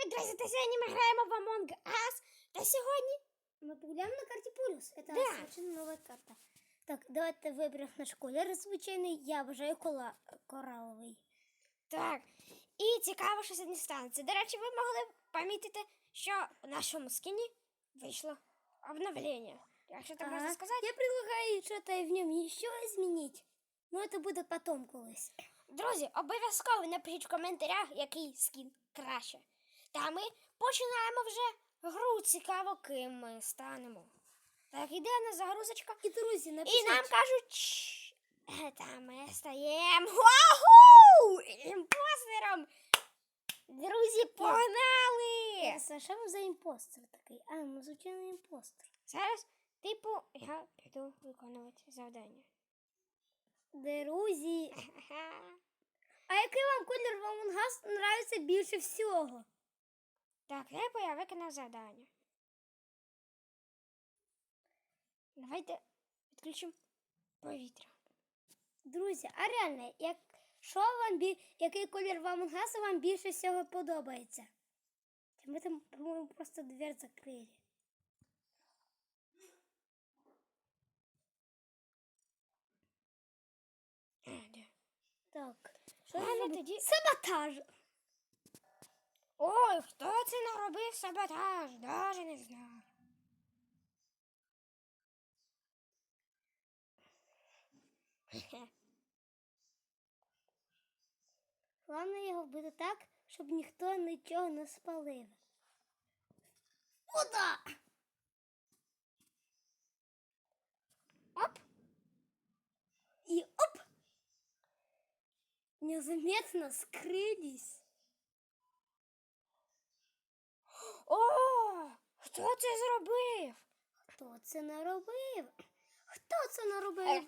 Привіт, друзі! Та сьогодні ми граємо в Among Us. Та сьогодні. Мы погуляем на карте полюс. Это Да. совершенно новая карта. Так, давайте виберемо наш колір звичайний. Я вважаю кола... кораловий. Так. І цікаво, що сьогодні станеться. До речі, ви могли помітити, що у нашому скіні вийшло обновлення. Якщо так можна Ага. сказати. Я предлагаю что-то в нем еще изменить. Но это будет потом колись. Друзі, обов'язково напишіть в коментарях, який скін краще. Та ми починаємо вже гру. Цікаво, ким ми станемо. Так, іде на загрузочка. І, друзі, І нам кажуть, «Чш, та ми стаємо імпостером. Друзі, погнали! Ясно, що ви за імпостер такий? А, ну, звичайно, імпостер. Зараз, типу, я піду виконувати завдання. Друзі. А який вам колір в нравиться більше всього? Так, типу, я виконав завдання. Давайте відключимо повітря. Друзі, а реально, як, що вам бі... який колір в Among вам більше всього подобається? Ми там, по-моєму, просто дверь закрили. А? Так. Що тоді- Саботаж! Ой, хто це наробив саботаж? Даже не знаю. Головне його вбити так, щоб ніхто нічого не спалив. Куда? Оп! І оп! Незаметно скрылись. О, хто це зробив? Хто це наробив? Хто це наробив?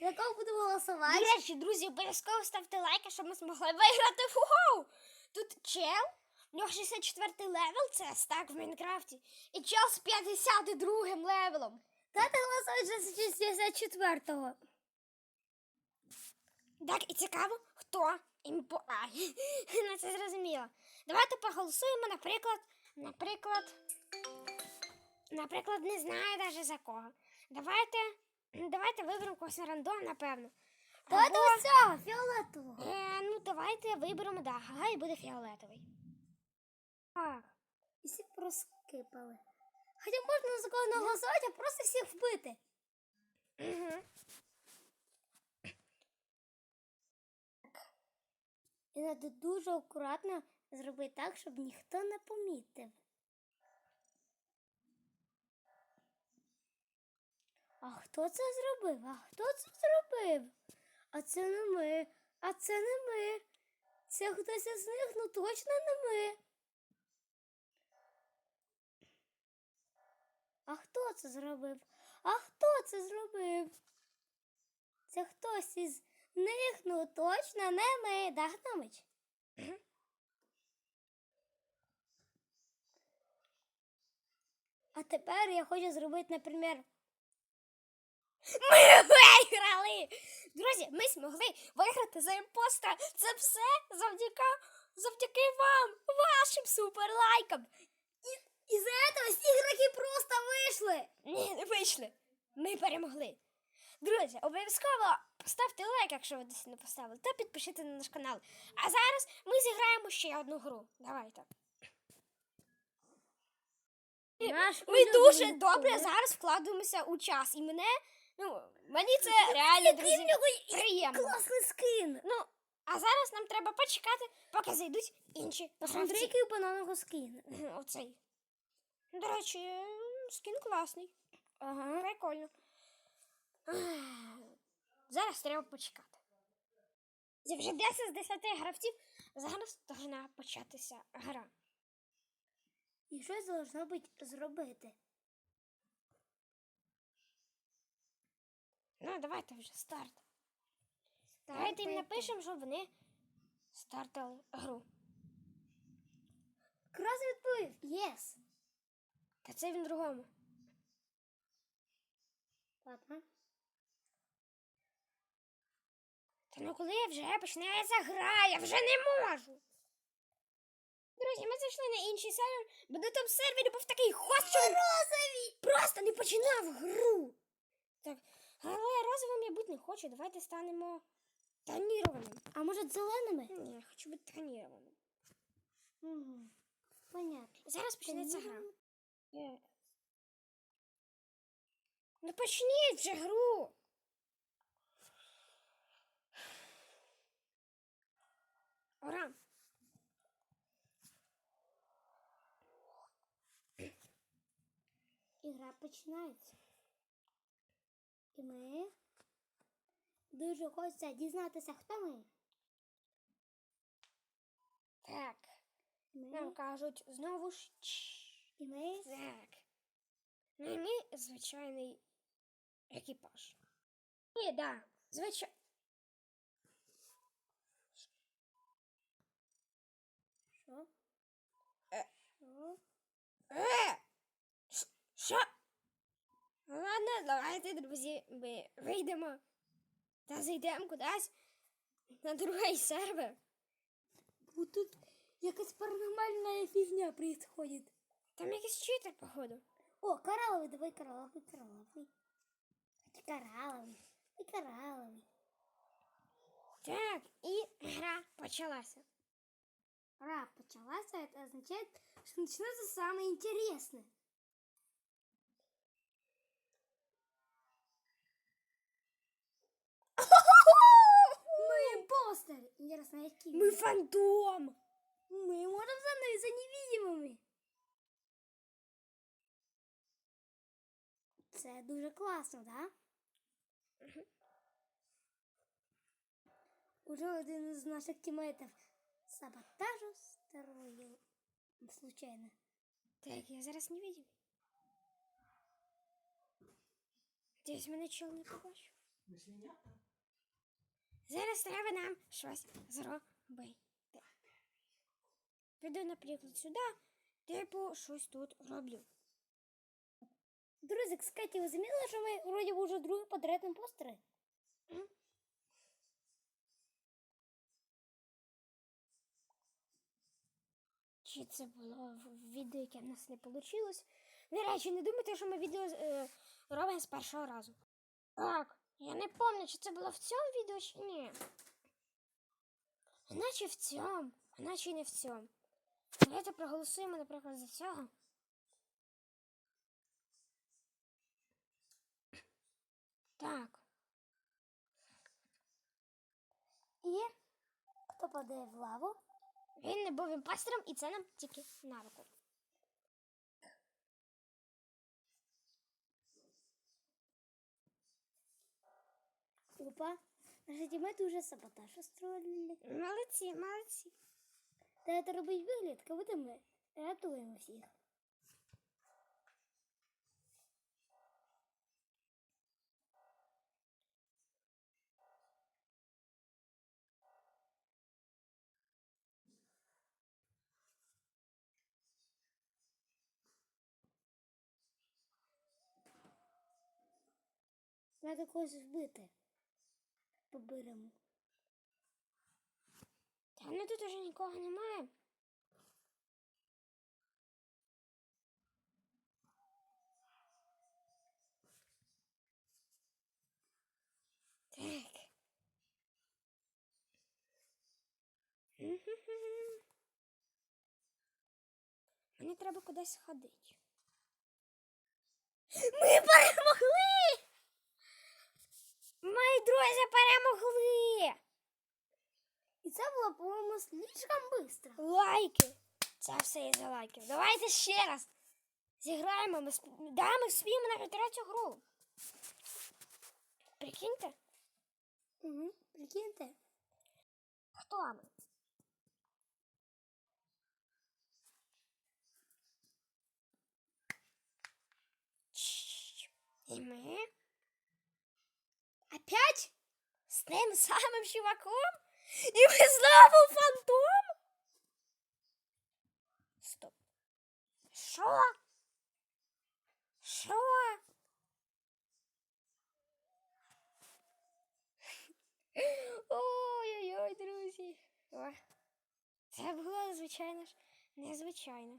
За кого буду До голосувати? речі, друзі, обов'язково ставте лайки, щоб ми змогли виграти фугоу. Тут чел, у нього 64 левел, це стак в Майнкрафті. І чел з 52 левелом. Дати голосувати за 64-го. Так, і цікаво, хто імпо... А, ну це зрозуміло. Давайте проголосуємо, наприклад, наприклад, наприклад, не знаю навіть за кого. Давайте, давайте виберемо когось на рандом, напевно. Давайте Або- ось цього, фіолетового. Е, ну, давайте виберемо, да, хай буде фіолетовий. Так. І всі проскипали. Хоча можна за кого не голосувати, а просто всіх вбити. Угу. І треба дуже акуратно зробити так, щоб ніхто не помітив. А хто це зробив? А хто це зробив? А це не ми. А це не ми. Це хтось із них, ну точно не ми. А хто це зробив? А хто це зробив? Це хтось із них, ну точно не ми, да, Гномич? А тепер я хочу зробити, наприклад, Ми виграли! Друзі, ми змогли виграти за імпоста. Це все завдяки, завдяки вам, вашим суперлайкам. із этого всі ігроки просто вийшли. Ні, не вийшли. Ми перемогли. Друзі, обов'язково поставте лайк, якщо ви десь не поставили, та підпишіться на наш канал. А зараз ми зіграємо ще одну гру. Давайте. Наш Ми дуже добре колір. зараз вкладаємося у час. І мене, ну, мені це реально, в друзі, нього приємно. класний скин. Ну, а зараз нам треба почекати, поки зайдуть інші Посмотри, який у бананого скин. Оцей. До речі, скін класний. Ага, прикольно. Зараз треба почекати. Вже 10 з 10 гравців. Зараз повинна початися гра. І щось должно бути зробити. Ну, давайте вже старт. Давайте їм напишемо, щоб вони стартали гру. Крас відповів. Єс. Та це він другому. Ладно. Та ну коли вже починається гра, я вже не можу. Друзі, ми зайшли на інший сервер, бо на тому сервері був такий хост, що він просто не починав гру. Так, але розовим я бути не хочу. Давайте станемо тонірованим. А може зеленими? Ні, я хочу бути тонірованим. Угу. Понятно. Зараз почнеться гра. Е. Ну почніть вже гру. Ура! Ігра починається. І ми дуже хочеться дізнатися, хто ми. Так, Ми, нам кажуть знову ж. І ми Так. Ну і ми звичайний екіпаж. Ні, да, звичайно. що? Е. Що? Е! Ш- Що? Ладно, давайте, друзі, ми вийдемо та зайдемо кудись на другий сервер. Бо тут якась паранормальна фігня происходит. Там якийсь читер, походу. О, коралловый, давай коралловый, коралловый. Хотя коралловый, и коралловый. Так, і гра почалася. Ура, почалась, а это означает, что начинается самое интересное. Мы импостеры. Интересно, какие? Ми фантом! Мы можем становиться невидимыми. Це дуже класно, да? Уже один із наших тімейтів саботажу строїв. Случайно. Так, я зараз не видим. Десь мене чол не побачив. Зараз треба нам щось зробити. Піду, наприклад, сюди, типу, щось тут роблю. Друзі, кстати, ви замітили, що ми вроді вже другі подряд імпостери? Чи це було відео, яке в нас не вийшло? До речі, не думайте, що ми відео е, робимо з першого разу. Так, я не пам'ятаю, чи це було в цьому відео, чи ні. Наче в цьому, а наче не в цьому. Давайте проголосуємо, наприклад, за цього. Так. І хто падає в лаву? Він не був імпастером, і це нам тільки на руку. Опа. Наші тімейти вже саботаж устроїли. Молодці, молодці. Давайте робить вигляд, коли ми рятуємо всіх. Треба когось вбити. Поберемо. Та ну тут уже нікого немає. Так. Мені треба кудись сходити. Ми перемогли! Мої друзі перемогли! І це було, по-моєму, слишком швидко. Лайки. Це все із-за лайків. Давайте ще раз. Зіграємо. Ми, сп- да, ми вспіємо на третю гру. Прикиньте, Угу. Прикиньте. хто ми? І ми Опять? з тим самим чуваком? І ми знову фантом? Стоп. Що? Що? Ой-ой-ой, друзі. О, Це було, звичайно ж, незвичайне.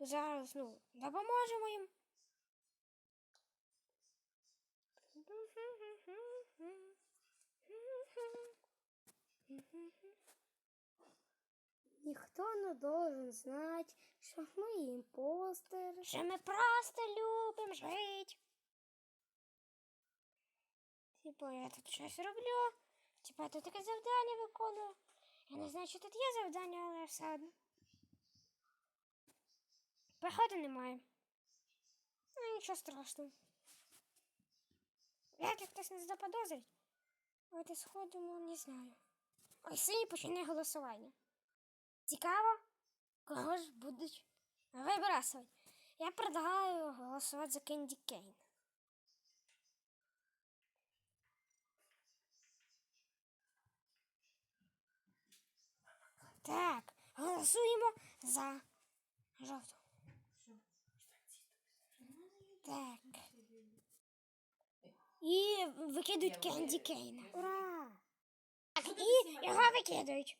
Зараз, ну, допоможемо їм. Ніхто не должен знати, що ми імпостери. Що ми просто любимо жити. Типу, я тут щось роблю. Типу, я тут таке завдання виконую. Я не знаю, що тут є завдання, але все одно. Приходу немає. Ну, нічого страшного. Як як хтось не заподозрить. От і сходимо, не знаю. Ой, сині почне голосування. Цікаво, кого ж будуть вибрасувати. Я предлагаю голосувати за Кенді Кейн. Так, голосуємо за жовту. Так. І викидують Кенді Кейна. Ура! Так, і його викидають.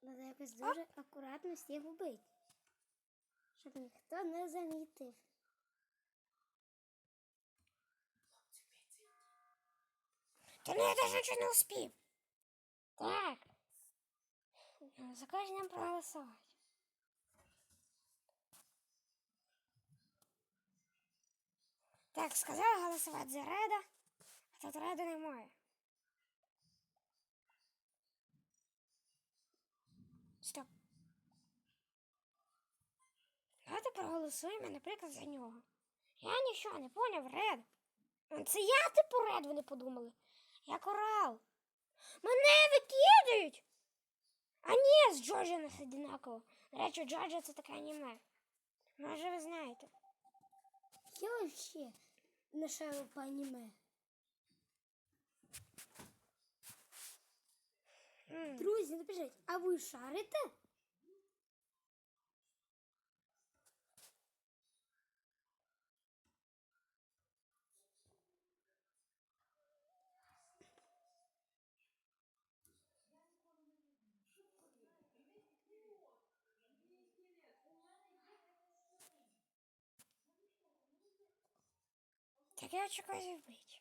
Треба якось дуже акуратно всіх вбити. Щоб ніхто не замітив. Та ну я даже нічого не успів. Так. За кожним проголосувати. Так, сказала голосувати за Реда, а тут Реда немає. Стоп. Давайте проголосуємо, наприклад, за нього. Я нічого не поняв, Ред. Це я типу Ред, вони подумали. Я корал. Мене викидають. А ні, з Джорджа нас одинаково. До речі, Джорджа це таке аніме. Може, ви знаєте. Я вообще не шарю по аніме. М. Друзі, напишіть, а ви шарите? Так я чекаю зробити.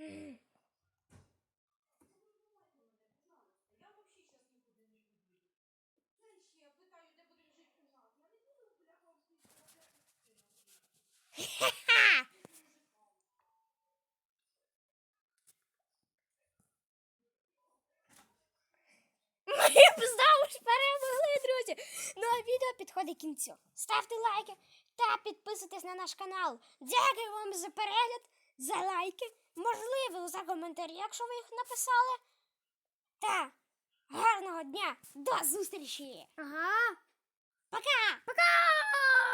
М. Ха-ха! Ми знову ж перемогли, друзі. Ну а відео підходить кінцю. Ставте лайки та підписуйтесь на наш канал. Дякую вам за перегляд, за лайки, можливо, за коментарі, якщо ви їх написали. Та гарного дня! До зустрічі! Ага. Пока! Пока!